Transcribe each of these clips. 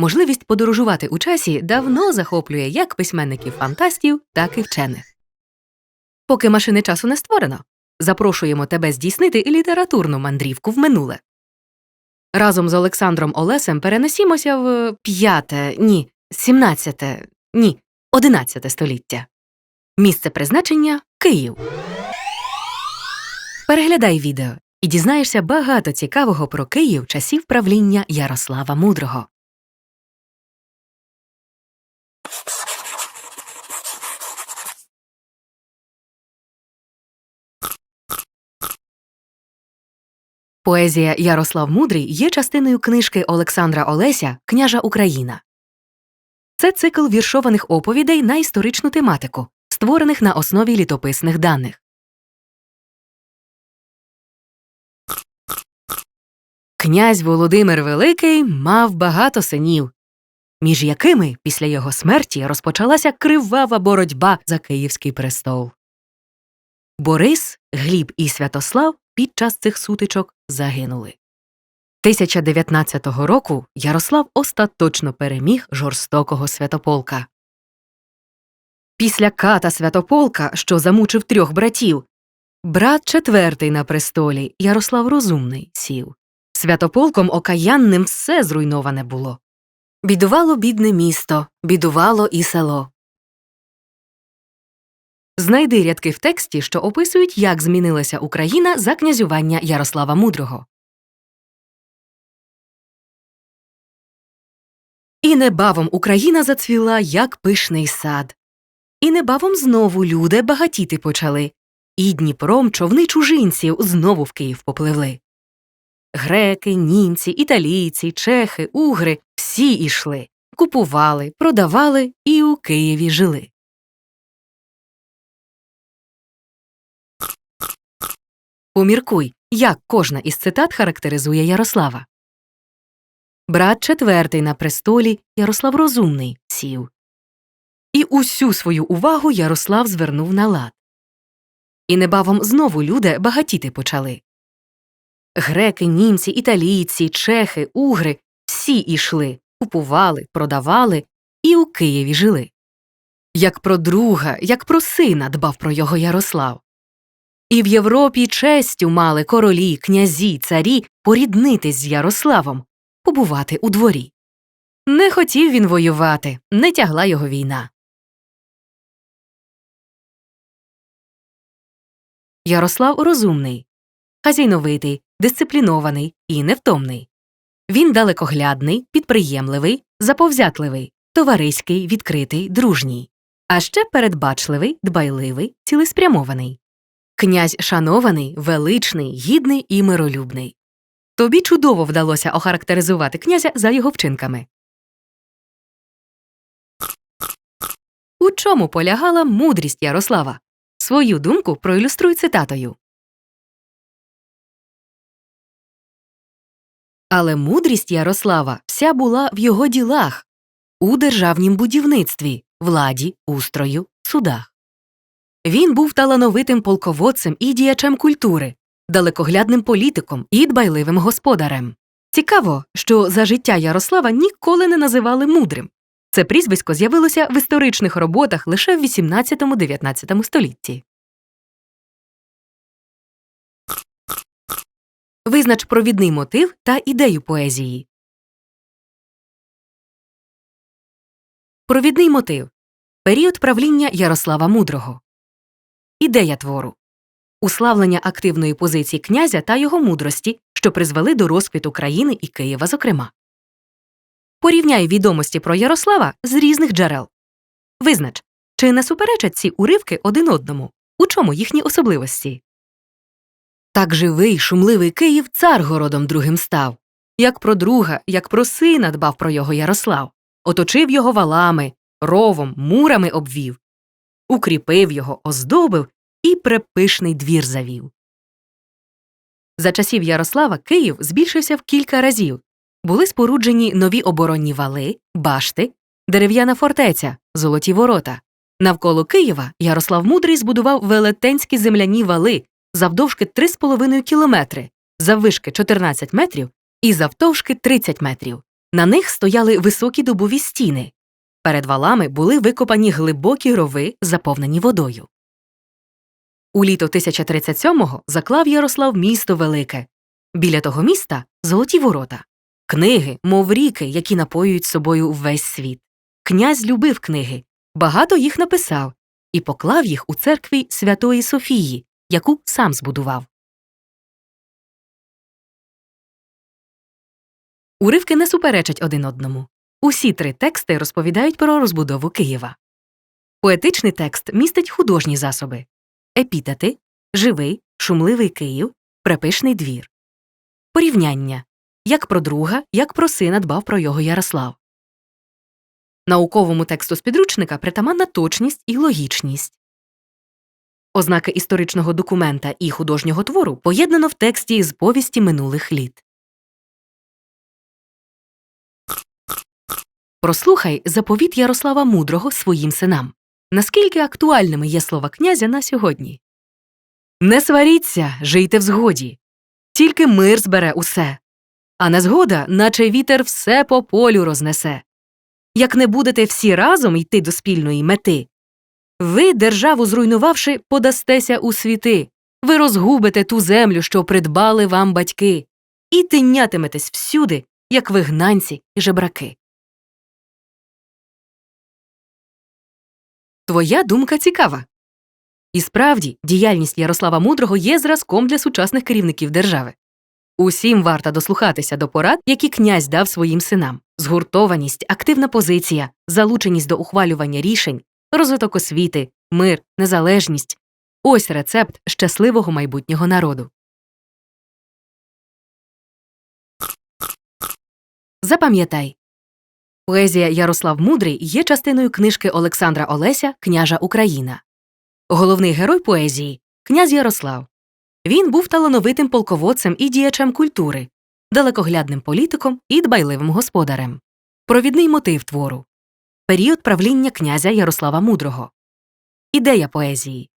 Можливість подорожувати у часі давно захоплює як письменників фантастів, так і вчених. Поки машини часу не створено, запрошуємо тебе здійснити літературну мандрівку в минуле. Разом з Олександром Олесем перенесімося в п'яте, ні, сімнадцяте, ні, одинадцяте століття. Місце призначення Київ. Переглядай відео і дізнаєшся багато цікавого про Київ часів правління Ярослава Мудрого. Поезія Ярослав Мудрий є частиною книжки Олександра Олеся Княжа Україна. Це цикл віршованих оповідей на історичну тематику, створених на основі літописних даних. Князь Володимир Великий мав багато синів, між якими після його смерті розпочалася кривава боротьба за Київський престол. Борис, Гліб і Святослав під час цих сутичок загинули. 1019 року Ярослав остаточно переміг жорстокого святополка. Після ката святополка, що замучив трьох братів, брат четвертий на престолі Ярослав Розумний сів. Святополком окаянним все зруйноване було. Бідувало бідне місто, бідувало і село. Знайди рядки в тексті, що описують, як змінилася Україна за князювання Ярослава Мудрого. І небавом Україна зацвіла, як пишний сад. І небавом знову люди багатіти почали, і Дніпром човни чужинців знову в Київ попливли. Греки, німці, італійці, чехи, угри всі ішли, купували, продавали і у Києві жили. Поміркуй, як кожна із цитат характеризує Ярослава. Брат четвертий на престолі Ярослав Розумний сів. І усю свою увагу Ярослав звернув на лад. І небавом знову люди багатіти почали. Греки, німці, італійці, чехи, угри всі ішли, купували, продавали і у Києві жили. Як про друга, як про сина дбав про його Ярослав. І в Європі честю мали королі, князі, царі поріднитись з Ярославом, побувати у дворі. Не хотів він воювати, не тягла його війна. Ярослав розумний, хазяйновитий, дисциплінований і невтомний. Він далекоглядний, підприємливий, заповзятливий, товариський, відкритий, дружній, а ще передбачливий, дбайливий, цілеспрямований. Князь шанований, величний, гідний і миролюбний. Тобі чудово вдалося охарактеризувати князя за його вчинками. У чому полягала мудрість Ярослава? Свою думку проілюструй цитатою. Але мудрість Ярослава вся була в його ділах у державнім будівництві, владі, устрою, судах. Він був талановитим полководцем і діячем культури, далекоглядним політиком і дбайливим господарем. Цікаво, що за життя Ярослава ніколи не називали мудрим. Це прізвисько з'явилося в історичних роботах лише в 18-19 столітті. Визнач провідний мотив та ідею поезії. Провідний мотив період правління Ярослава Мудрого. Ідея твору уславлення активної позиції князя та його мудрості, що призвели до розквіту країни і Києва, зокрема. Порівняй відомості про Ярослава з різних джерел. Визнач, чи не суперечать ці уривки один одному, у чому їхні особливості. Так живий, шумливий Київ цар городом другим став. Як про друга, як про сина дбав про його Ярослав, оточив його валами, ровом, мурами обвів, укріпив його, оздобив і препишний двір завів. За часів Ярослава Київ збільшився в кілька разів. Були споруджені нові оборонні вали, башти, дерев'яна фортеця, золоті ворота. Навколо Києва Ярослав Мудрий збудував велетенські земляні вали завдовжки 3,5 кілометри, заввишки 14 метрів і завтовшки 30 метрів. На них стояли високі дубові стіни. Перед валами були викопані глибокі рови, заповнені водою. У літо 1037-го заклав Ярослав місто Велике. Біля того міста золоті ворота, книги, мов ріки, які напоюють собою весь світ. Князь любив книги, багато їх написав і поклав їх у церкві Святої Софії, яку сам збудував. Уривки не суперечать один одному. Усі три тексти розповідають про розбудову Києва. Поетичний текст містить художні засоби епітети, живий, шумливий Київ, препишний двір. Порівняння як про друга, як про сина дбав про його Ярослав. Науковому тексту з підручника притаманна точність і логічність. Ознаки історичного документа і художнього твору поєднано в тексті з повісті минулих літ. Прослухай заповіт Ярослава Мудрого своїм синам. Наскільки актуальними є слова князя на сьогодні? Не сваріться, жийте в згоді. Тільки мир збере усе. А незгода, наче вітер все по полю рознесе. Як не будете всі разом йти до спільної мети, ви, державу зруйнувавши, подастеся у світи, ви розгубите ту землю, що придбали вам батьки, і тинятиметесь всюди, як вигнанці і жебраки. Твоя думка цікава. І справді, діяльність Ярослава Мудрого є зразком для сучасних керівників держави. Усім варто дослухатися до порад, які князь дав своїм синам: згуртованість, активна позиція, залученість до ухвалювання рішень, розвиток освіти, мир, незалежність ось рецепт щасливого майбутнього народу. Запам'ятай Поезія Ярослав Мудрий є частиною книжки Олександра Олеся Княжа Україна. Головний герой поезії князь Ярослав. Він був талановитим полководцем і діячем культури, далекоглядним політиком і дбайливим господарем. Провідний мотив твору період правління князя Ярослава Мудрого. Ідея поезії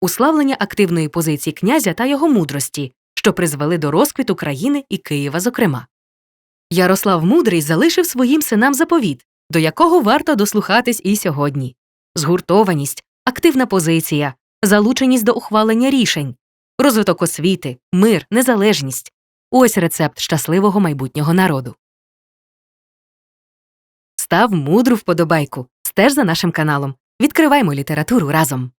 уславлення активної позиції князя та його мудрості, що призвели до розквіту країни і Києва, зокрема. Ярослав Мудрий залишив своїм синам заповіт, до якого варто дослухатись і сьогодні згуртованість, активна позиція, залученість до ухвалення рішень, розвиток освіти, мир, незалежність ось рецепт щасливого майбутнього народу. Став мудру вподобайку. Стеж за нашим каналом. Відкриваймо літературу разом.